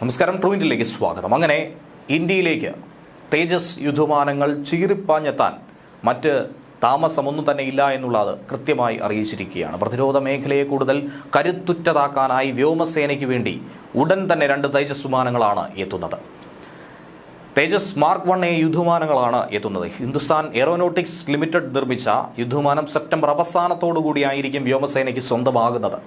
നമസ്കാരം ട്രൂ ഇന്ത്യയിലേക്ക് സ്വാഗതം. അങ്ങനെ ഇന്ത്യയിലേക്ക് തേജസ് യുദ്ധവിമാനങ്ങൾ ചീറിപ്പാഞ്ഞെത്താൻ മറ്റ് താമസമൊന്നും തന്നെ ഇല്ല എന്നുള്ളത് കൃത്യമായി അറിയിച്ചിരിക്കുകയാണ്. പ്രതിരോധ മേഖലയെ കൂടുതൽ കരുത്തുറ്റതാക്കാനായി വ്യോമസേനയ്ക്ക് വേണ്ടി ഉടൻ തന്നെ രണ്ട് തേജസ് വിമാനങ്ങളാണ് എത്തുന്നത്. തേജസ് മാർക്ക് വൺ എ യുദ്ധവിമാനങ്ങളാണ് എത്തുന്നത്. ഹിന്ദുസ്ഥാൻ എയറോനോട്ടിക്സ് ലിമിറ്റഡ് നിർമ്മിച്ച യുദ്ധമാനം സെപ്റ്റംബർ അവസാനത്തോടുകൂടിയായിരിക്കും വ്യോമസേനയ്ക്ക് സ്വന്തമാകുന്നത്.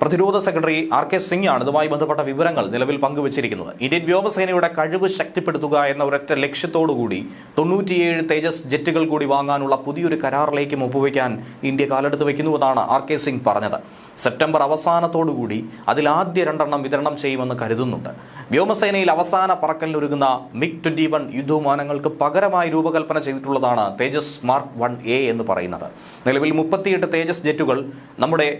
പ്രതിരോധ സെക്രട്ടറി ആർ കെ സിംഗ് ആണ് ഇതുമായി ബന്ധപ്പെട്ട വിവരങ്ങൾ നിലവിൽ പങ്കുവച്ചിരിക്കുന്നത്. ഇന്ത്യൻ വ്യോമസേനയുടെ കഴിവ് ശക്തിപ്പെടുത്തുക എന്ന ഒരൊറ്റ ലക്ഷ്യത്തോടുകൂടി തൊണ്ണൂറ്റിയേഴ് തേജസ് ജെറ്റുകൾ കൂടി വാങ്ങാനുള്ള പുതിയൊരു കരാറിലേക്ക് ഒപ്പുവയ്ക്കാൻ ഇന്ത്യ കാലെടുത്ത് വയ്ക്കുന്നുവെന്നാണ് ആർ കെ സിംഗ് പറഞ്ഞത്. സെപ്റ്റംബർ അവസാനത്തോടുകൂടി അതിൽ ആദ്യ രണ്ടെണ്ണം വിതരണം ചെയ്യുമെന്ന് കരുതുന്നുണ്ട്. വ്യോമസേനയിൽ അവസാന പറക്കലിനൊരുങ്ങുന്ന മിഗ് ട്വന്റി വൺ യുദ്ധവിമാനങ്ങൾക്ക് പകരമായി രൂപകൽപ്പന ചെയ്തിട്ടുള്ളതാണ് തേജസ് മാർക്ക് വൺ എ എന്ന് പറയുന്നത്. നിലവിൽ മുപ്പത്തിയെട്ട് തേജസ് ജെറ്റുകൾ നമ്മുടെ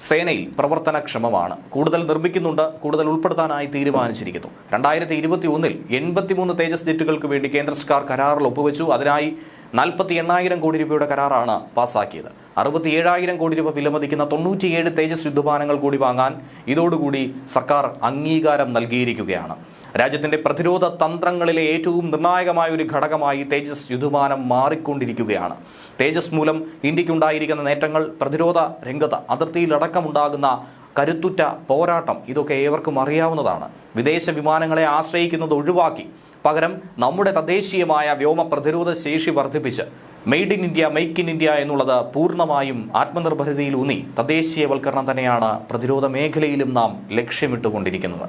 സേനയിൽ പ്രവർത്തനക്ഷമമാണ്. കൂടുതൽ നിർമ്മിക്കുന്നുണ്ട് കൂടുതൽ ഉൾപ്പെടുത്താനായി തീരുമാനിച്ചിരിക്കുന്നു. രണ്ടായിരത്തി ഇരുപത്തി ഒന്നിൽ എൺപത്തിമൂന്ന് തേജസ് ജെറ്റുകൾക്ക് വേണ്ടി കേന്ദ്ര സർക്കാർ കരാറിൽ ഒപ്പുവെച്ചു. അതിനായി നാൽപ്പത്തി എണ്ണായിരം കോടി രൂപയുടെ കരാറാണ് പാസാക്കിയത്. അറുപത്തി ഏഴായിരം കോടി രൂപ വിലമതിക്കുന്ന തൊണ്ണൂറ്റിയേഴ് തേജസ് യുദ്ധവാനങ്ങൾ കൂടി വാങ്ങാൻ ഇതോടുകൂടി സർക്കാർ അംഗീകാരം നൽകിയിരിക്കുകയാണ്. രാജ്യത്തിന്റെ പ്രതിരോധ തന്ത്രങ്ങളിലെ ഏറ്റവും നിർണായകമായ ഒരു ഘടകമായി തേജസ് യുദ്ധമാനം മാറിക്കൊണ്ടിരിക്കുകയാണ്. തേജസ് മൂലം ഇന്ത്യക്കുണ്ടായിരിക്കുന്ന നേട്ടങ്ങൾ പ്രതിരോധ രംഗത്ത് അതിർത്തിയിലടക്കമുണ്ടാകുന്ന കരുത്തുറ്റ പോരാട്ടം ഇതൊക്കെ ഏവർക്കും അറിയാവുന്നതാണ്. വിദേശ വിമാനങ്ങളെ ആശ്രയിക്കുന്നത് ഒഴിവാക്കി പകരം നമ്മുടെ തദ്ദേശീയമായ വ്യോമ പ്രതിരോധ ശേഷി വർദ്ധിപ്പിച്ച് made in India make in India എന്നുള്ളത് പൂർണമായും ആത്മനിർഭരതയിൽ ഊന്നി തദ്ദേശീയവൽക്കരണം തന്നെയാണ് പ്രതിരോധ മേഖലയിലും നാം ലക്ഷ്യമിട്ടുകൊണ്ടിരിക്കുന്നത്.